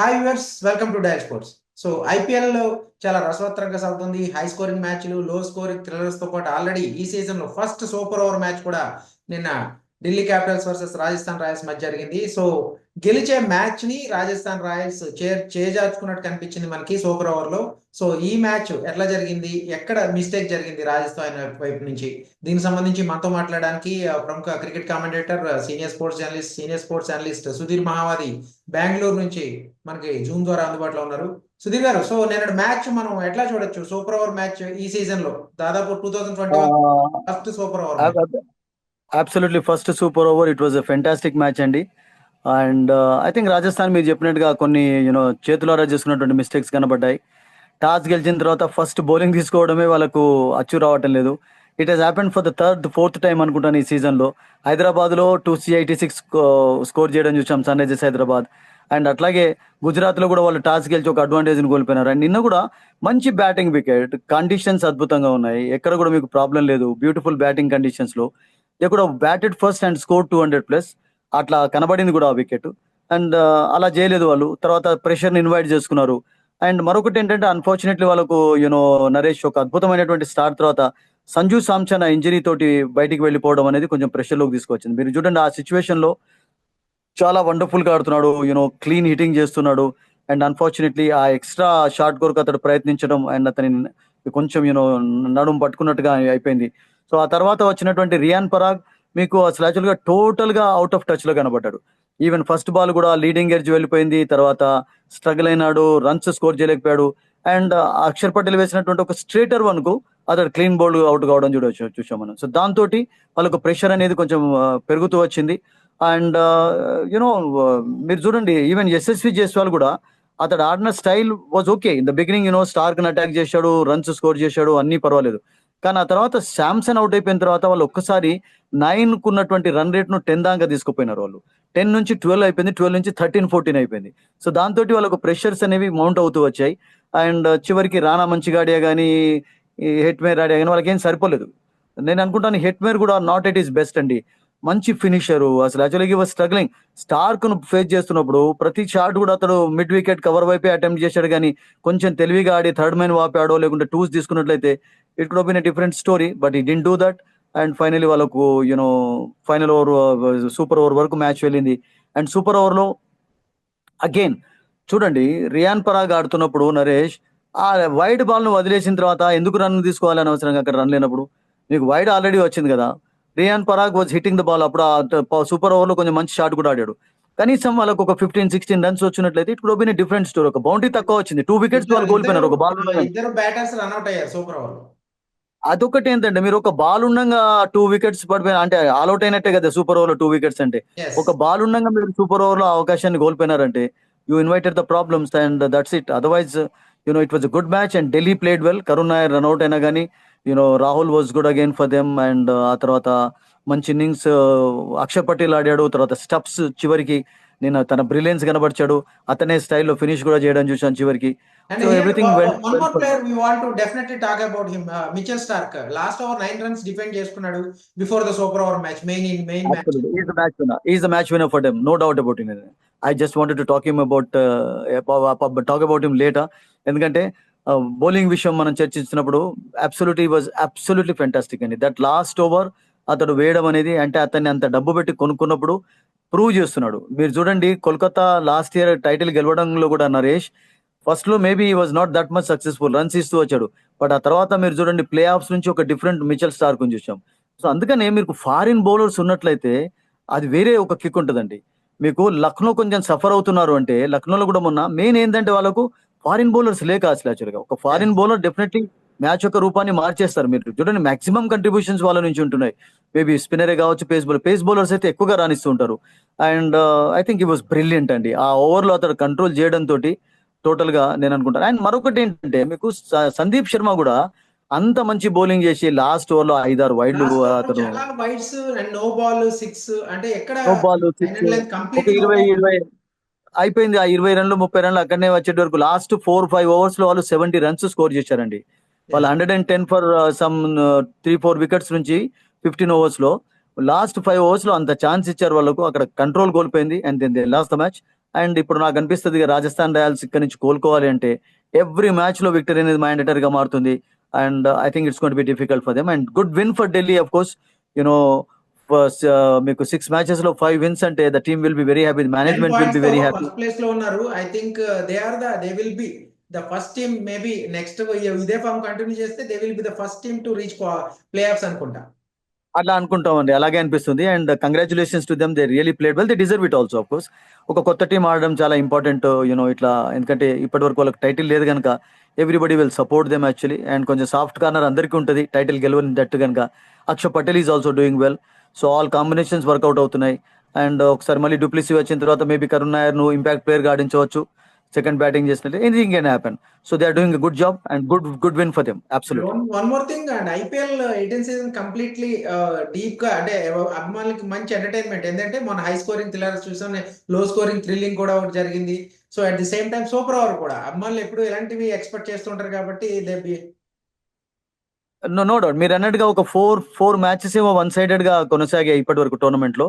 Hi viewers welcome to dial sports so ఐపీఎల్లో చాలా రసవత్తరంగా సాగుతుంది. హై స్కోరింగ్ మ్యాచ్లు లో స్కోరింగ్ థ్రిల్లర్స్తో పాటు ఆల్రెడీ ఈ సీజన్లో ఫస్ట్ సూపర్ ఓవర్ మ్యాచ్ కూడా నిన్న Delhi capitals versus Rajasthan royals మధ్య జరిగింది. సో గెలిచే మ్యాచ్ని రాజస్థాన్ రాయల్స్ చే చేజార్చుకున్నట్టు కనిపించింది మనకి సూపర్ ఓవర్లో సో ఈ మ్యాచ్ ఎట్లా జరిగింది? ఎక్కడ మిస్టేక్ జరిగింది రాజస్థాన్ వైపు నుంచి? దీనికి సంబంధించి మనతో మాట్లాడడానికి ప్రముఖ cricket commentator senior sports journalist senior sports analyst Sudhir Mahavadi Bengaluru నుంచి మనకి జూమ్ ద్వారా అందుబాటులో ఉన్నారు. సుధీర్ గారు సో నేను మ్యాచ్ మనం ఎట్లా చూడొచ్చు? సూపర్ ఓవర్ మ్యాచ్ ఈ సీజన్లో దాదాపు two thousand twenty first super over absolutely first super over it was a fantastic match అండి అండ్ ఐ థింక్ రాజస్థాన్ మీరు చెప్పినట్టుగా కొన్ని యూనో చేతులారా చేసుకున్నటువంటి మిస్టేక్స్ కనబడ్డాయి. టాస్ గెలిచిన తర్వాత ఫస్ట్ బౌలింగ్ తీసుకోవడమే వాళ్ళకు అచ్చు రావటం లేదు. It has happened for the third fourth time అనుకుంటాను ఈ సీజన్లో హైదరాబాద్లో టూ ఎయిటీ సిక్స్ స్కోర్ చేయడం చూసాం సన్ రైజర్స్ హైదరాబాద్. అండ్ అట్లాగే గుజరాత్లో కూడా వాళ్ళు టాస్ గెలిచి ఒక అడ్వాంటేజ్ని కోల్పోయినారు. అండ్ నిన్న కూడా మంచి బ్యాటింగ్ వికెట్ కండిషన్స్ అద్భుతంగా ఉన్నాయి. ఎక్కడ కూడా మీకు ప్రాబ్లం లేదు. బ్యూటిఫుల్ బ్యాటింగ్ కండిషన్స్లో ఇక్కడ batted first and score two hundred plus అట్లా కనబడింది కూడా ఆ వికెట్ అండ్ uh, అలా చేయలేదు వాళ్ళు. తర్వాత ప్రెషర్ని ఇన్వైట్ చేసుకున్నారు. అండ్ మరొకటి ఏంటంటే అన్ఫార్చునేట్లీ వాళ్ళకు యూనో నరేష్ ఒక అద్భుతమైనటువంటి స్టార్ తర్వాత సంజు సామ్సన్ ఆ ఇంజరీ తోటి బయటికి వెళ్ళిపోవడం అనేది కొంచెం ప్రెషర్లోకి తీసుకొచ్చింది. మీరు చూడండి ఆ సిచ్యువేషన్లో చాలా వండర్ఫుల్గా ఆడుతున్నాడు. యూనో క్లీన్ హిట్టింగ్ చేస్తున్నాడు. అండ్ అన్ఫార్చునేట్లీ ఆ ఎక్స్ట్రా షార్ట్ కొరకు అతడు ప్రయత్నించడం అండ్ అతని కొంచెం యూనో నడుము పట్టుకున్నట్టుగా అయిపోయింది. సో ఆ తర్వాత వచ్చినటువంటి రియాన్ పరాగ్ మీకు అసలు యాక్చువల్గా టోటల్గా అవుట్ ఆఫ్ టచ్లో కనబడ్డాడు. ఈవెన్ ఫస్ట్ బాల్ కూడా లీడింగ్ ఎడ్జ్ వెళ్ళిపోయింది తర్వాత స్ట్రగుల్ అయినాడు రన్స్ స్కోర్ చేయలేకపోయాడు. అండ్ uh, అక్షర్ పటేల్ వేసినటువంటి ఒక స్ట్రేటర్ వన్కు అతడు క్లీన్ బౌల్డ్ అవుట్ కావడం చూడవచ్చు చూసాం మనం. సో దాంతో వాళ్ళకు ప్రెషర్ అనేది కొంచెం uh, పెరుగుతూ వచ్చింది. అండ్ యునో uh, మీరు చూడండి ఈవెన్ ఎస్ఎస్వి జైస్వాల్ కూడా అతడు ఆడిన style was okay in the beginning you know Starc attack చేశాడు రన్స్ స్కోర్ చేశాడు అన్ని పర్వాలేదు. కానీ ఆ తర్వాత శాంసన్ అవుట్ అయిపోయిన తర్వాత వాళ్ళు ఒక్కసారి నైన్ కున్నటువంటి రన్ రేట్ను టెన్ దాకా తీసుకుపోయినారు వాళ్ళు. టెన్ నుంచి ట్వెల్వ్ అయిపోయింది ట్వెల్వ్ నుంచి థర్టీన్ ఫోర్టీన్ అయిపోయింది. సో దాంతో వాళ్ళకు ప్రెషర్స్ అనేవి మౌంట్ అవుతూ వచ్చాయి. అండ్ చివరికి రానా మంచిగాడియా కానీ హెట్ మేర్ ఆడియా కానీ వాళ్ళకి ఏం సరిపోలేదు. నేను అనుకుంటాను హెట్ మేర్ కూడా నాట్ ఎట్ ఈస్ బెస్ట్ అండి. మంచి ఫినిషరు అసలు యాక్చువల్గా వాజ్ స్ట్రగ్లింగ్ స్టార్క్ను ఫేస్ చేస్తున్నప్పుడు ప్రతి షాట్ కూడా అతడు మిడ్ వికెట్ కవర్ వైపే అటెంప్ట్ చేశాడు కానీ కొంచెం తెలివిగా ఆడి థర్డ్ మ్యాన్ వాపాడో లేకుంటే టూస్ తీసుకున్నట్లయితే it could been a different story but he didn't do that and finally వాళ్ళకు you know final over super over వరకు మ్యాచ్ వెళ్ళింది. అండ్ సూపర్ ఓవర్లో అగైన్ చూడండి రియాన్ పరాగ్ ఆడుతున్నప్పుడు నరేష్ ఆ వైడ్ బాల్ను వదిలేసిన తర్వాత ఎందుకు రన్ తీసుకోవాలని అవసరంగా అక్కడ రన్ లేనప్పుడు? మీకు వైడ్ ఆల్రెడీ వచ్చింది కదా. Riyan Parag was hitting the ball అప్పుడు ఆ సూపర్ ఓవర్లో కొంచెం మంచి షాట్ కూడా ఆడాడు. కనీసం వాళ్ళకు ఒక ఫిఫ్టీన్ సిక్స్టీన్ రన్స్ వచ్చినట్లయితే it could been different story ఒక బౌండరీ తక్కువ వచ్చింది. టూ వికెట్స్ వాళ్ళు కోల్పోయినారు. ఒక బాల్ ఇద్దరు బ్యాటర్స్ రన్ అవుట్ అయ్యారు సూపర్ ఓవర్ అదొకటి ఏంటంటే మీరు ఒక బాల్ ఉండగా టూ వికెట్స్ పడిపోయిన అంటే ఆల్అౌట్ అయినట్టే కదా సూపర్ ఓవర్లో టూ వికెట్స్ అంటే. ఒక బాల్ ఉండగా మీరు సూపర్ ఓవర్లో అవకాశాన్ని కోల్పోయినారంటే you invited the problems and that's it otherwise you know it was a good match and Delhi played well Karun Nayar run out అయినా కానీ you know Rahul was good again for them and ఆ తర్వాత మంచి innings Axar Patel ఆడాడు తర్వాత స్టప్స్ చివరికి నేను తన బ్రిలియన్స్ కనబడిచాడు అతనే స్టైల్లో ఫినిష్ కూడా చేయడం చూసాను చివరికి. Everything well won match match is for them doubt about I just wanted to talk him ఎందుకంటే uh, బౌలింగ్ విషయం మనం చర్చించినప్పుడు అబ్సొల్యూట్లీ వాజ్ అబ్సొల్యూట్లీ ఫెంటాస్టిక్ అండి. దట్ లాస్ట్ ఓవర్ అతడు వేయడం అనేది అంటే అతన్ని అంత డబ్బు పెట్టి కొనుక్కున్నప్పుడు ప్రూవ్ చేస్తున్నాడు. మీరు చూడండి కోల్కతా లాస్ట్ ఇయర్ టైటిల్ గెలవడంలో కూడా నరేష్ ఫస్ట్లో maybe was not that much successful runs ఇస్తూ వచ్చాడు. బట్ ఆ తర్వాత మీరు చూడండి ప్లే ఆఫ్స్ నుంచి ఒక డిఫరెంట్ మిచల్ స్టార్ కొని చూసాం. సో అందుకనే మీకు ఫారిన్ బౌలర్స్ ఉన్నట్లయితే అది వేరే ఒక కిక్ ఉంటుందండి. మీకు లక్నో కొంచెం సఫర్ అవుతున్నారు అంటే లక్నోలో కూడా మొన్న మెయిన్ ఏంటంటే వాళ్ళకు ఫారిన్ బౌలర్స్ లేక అసలు యాక్చువల్గా ఒక ఫారిన్ బౌలర్ డెఫినెట్లీ మ్యాచ్ యొక్క రూపాన్ని మార్చేస్తారు మీరు. చూడండి మాక్సిమం కంట్రిబ్యూషన్స్ వాళ్ళ నుంచి ఉంటున్నాయి. మేబీ స్పిన్నరే కావచ్చు పేస్ బౌలర్ పేస్ బౌలర్స్ అయితే ఎక్కువగా రాణిస్తూ ఉంటారు. And I think he was brilliant అండి. ఆ ఓవర్లో అతడు కంట్రోల్ చేయడం తోటి టోటల్గా నేను అనుకుంటాను. అండ్ మరొకటి ఏంటంటే మీకు సందీప్ శర్మ కూడా అంత మంచి బౌలింగ్ చేసి లాస్ట్ ఓవర్లో ఐదారు వైడ్లు అతను చాలా wides and no ball six అంటే ఎక్కడ complete ఇరవై ఇరవై అయిపోయింది. ఆ ఇరవై రన్లు ముప్పై రన్లు అక్కడనే వచ్చేటి వరకు లాస్ట్ ఫోర్ ఫైవ్ ఓవర్స్లో వాళ్ళు సెవెంటీ రన్స్ స్కోర్ చేశారండి. వాళ్ళు hundred and ten for some three four wickets నుంచి ఫిఫ్టీన్ ఓవర్స్లో. లాస్ట్ ఫైవ్ ఓవర్స్లో అంత ఛాన్స్ ఇచ్చారు వాళ్ళకు. అక్కడ కంట్రోల్ కోల్పోయింది and then they lost the match and ఇప్పుడు నాకు అనిపిస్తుంది రాజస్థాన్ రాయల్స్ ఇక్కడ నుంచి కోలుకోవాలి అంటే ఎవ్రీ మ్యాచ్లో విక్టరీ అనేది మ్యాండేటరీ గా మారుతుంది and I think it's gonna be difficult for them and good win for Delhi of course you know మీకు సిక్స్ మ్యాచెస్లో ఫైవ్ విన్స్ అంటే the team will be very happy management will be very happy ప్లేస్లో ఉన్నారు. I think they are the they will be the first team maybe next ఇదే form continue చేస్తే they will be the first team to reach playoffs అనుకుంటా. అట్లా అనుకుంటామండి. అలాగే అనిపిస్తుంది. And congratulations to them they really played well they deserve it also of course ఒక కొత్త team ఆడడం చాలా ఇంపార్టెంట్ యూనో ఇట్లా ఎందుకంటే ఇప్పటి వరకు వాళ్ళకి టైటిల్ లేదు కనుక everybody will support them actually and కొంచెం సాఫ్ట్ కార్నర్ అందరికీ ఉంటుంది. టైటిల్ గెలవని దట్టు కనుక Akshar Patel is also doing well so all combinations work out అవుతున్నాయి. అండ్ ఒకసారి మళ్ళీ డూప్లిసీ వచ్చిన తర్వాత మేబీ కరుణ్ నాయర్ను ఇంపాక్ట్ ప్లేయర్గా సెకండ్ బ్యాటింగ్ చేసినట్టు anything can happen so they are doing good job and good good win for them absolute one more thing and IPL eighteen season completely డీప్గా అంటే అభిమానులకి మంచి ఎంటర్టైన్మెంట్ ఏంటంటే మన హై స్కోరింగ్ థ్రిల్లర్ చూసాం లో స్కోరింగ్ థ్రిల్లింగ్ కూడా ఒకటి జరిగింది. So at the same time super over కూడా. అభిమానులు ఎప్పుడు ఇలాంటివి ఎక్స్పెక్ట్ చేస్తుంటారు కాబట్టి they be no no doubt మీరు అన్నట్టుగా ఒక ఫోర్ ఫోర్ మ్యాచెస్ ఏమో వన్ సైడెడ్గా కొనసాగాయి ఇప్పటి వరకు టోర్నమెంట్లో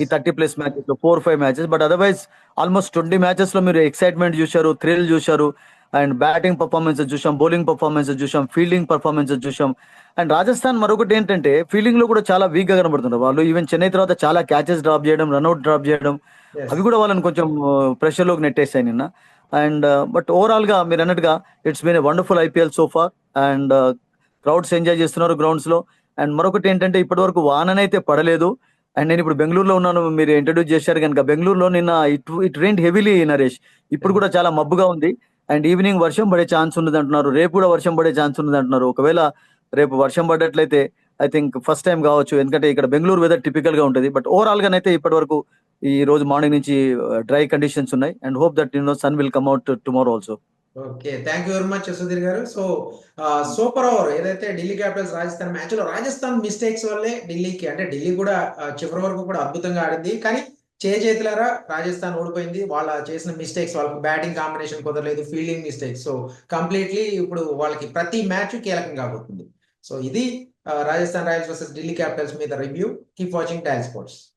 ఈ thirty plus మ్యాచెస్లో four five matches but otherwise almost twenty మ్యాచెస్లో మీరు ఎక్సైట్మెంట్ చూశారు థ్రిల్ చూశారు అండ్ బ్యాటింగ్ పర్ఫార్మెన్స్ చూసాం బౌలింగ్ పర్ఫార్మెన్స్ చూసాం ఫీల్డింగ్ పర్ఫార్మెన్స్ చూసాం అండ్ రాజస్థాన్ మరొకటి ఏంటంటే ఫీల్డింగ్లో కూడా చాలా వీక్గా కనబడుతున్నారు. వాళ్ళు ఈవెన్ చెన్నై తర్వాత చాలా క్యాచెస్ డ్రాప్ చేయడం రన్అట్ డ్రాప్ చేయడం అవి కూడా వాళ్ళని కొంచెం ప్రెషర్లోకి నెట్టేస్తాయి నిన్న. అండ్ బట్ ఓవరాల్గా మీరు అన్నట్టుగా it's been a wonderful IPL so far and crowds enjoy చేస్తున్నారు గ్రౌండ్స్లో. అండ్ మరొకటి ఏంటంటే ఇప్పటి వరకు వాననైతే పడలేదు. అండ్ నేను ఇప్పుడు బెంగళూరులో ఉన్నాను మీరు ఇంట్రడ్యూస్ చేశారు కనుక బెంగళూరులో నిన్న it it rain heavily Naresh. ఇప్పుడు కూడా చాలా మబ్బుగా ఉంది. అండ్ ఈవినింగ్ వర్షం పడే ఛాన్స్ ఉన్నది అంటున్నారు. రేపు కూడా వర్షం పడే ఛాన్స్ ఉన్నది అంటున్నారు. ఒకవేళ రేపు వర్షం పడ్డట్లయితే ఐ థింక్ ఫస్ట్ టైం కావచ్చు. ఎందుకంటే ఇక్కడ బెంగళూరు వెదర్ టిపికల్గా ఉంటుంది. బట్ ఓవరాల్గా అయితే ఇప్పటి వరకు ఈ రోజు మార్నింగ్ నుంచి uh, డ్రై కండిషన్స్ ఉన్నాయి. And hope that you know sun will come out tomorrow also okay thank you very much Sudhir garu. So super over ఏదైతే ఢిల్లీ క్యాపిటల్స్ రాజస్థాన్ మ్యాచ్లో రాజస్థాన్ మిస్టేక్స్ వల్లే ఢిల్లీకి అంటే ఢిల్లీ కూడా uh, చివరి వరకు కూడా అద్భుతంగా ఆడింది. కానీ చేతులారా రాజస్థాన్ ఓడిపోయింది. వాళ్ళ చేసిన మిస్టేక్స్ వాళ్ళకి బ్యాటింగ్ కాంబినేషన్ కుదరలేదు ఫీల్డింగ్ మిస్టేక్స్. సో కంప్లీట్లీ ఇప్పుడు వాళ్ళకి ప్రతి మ్యాచ్ కీలకం కాబోతుంది సో ఇది uh, Rajasthan royals versus Delhi capitals మీద review. Keep watching dial sports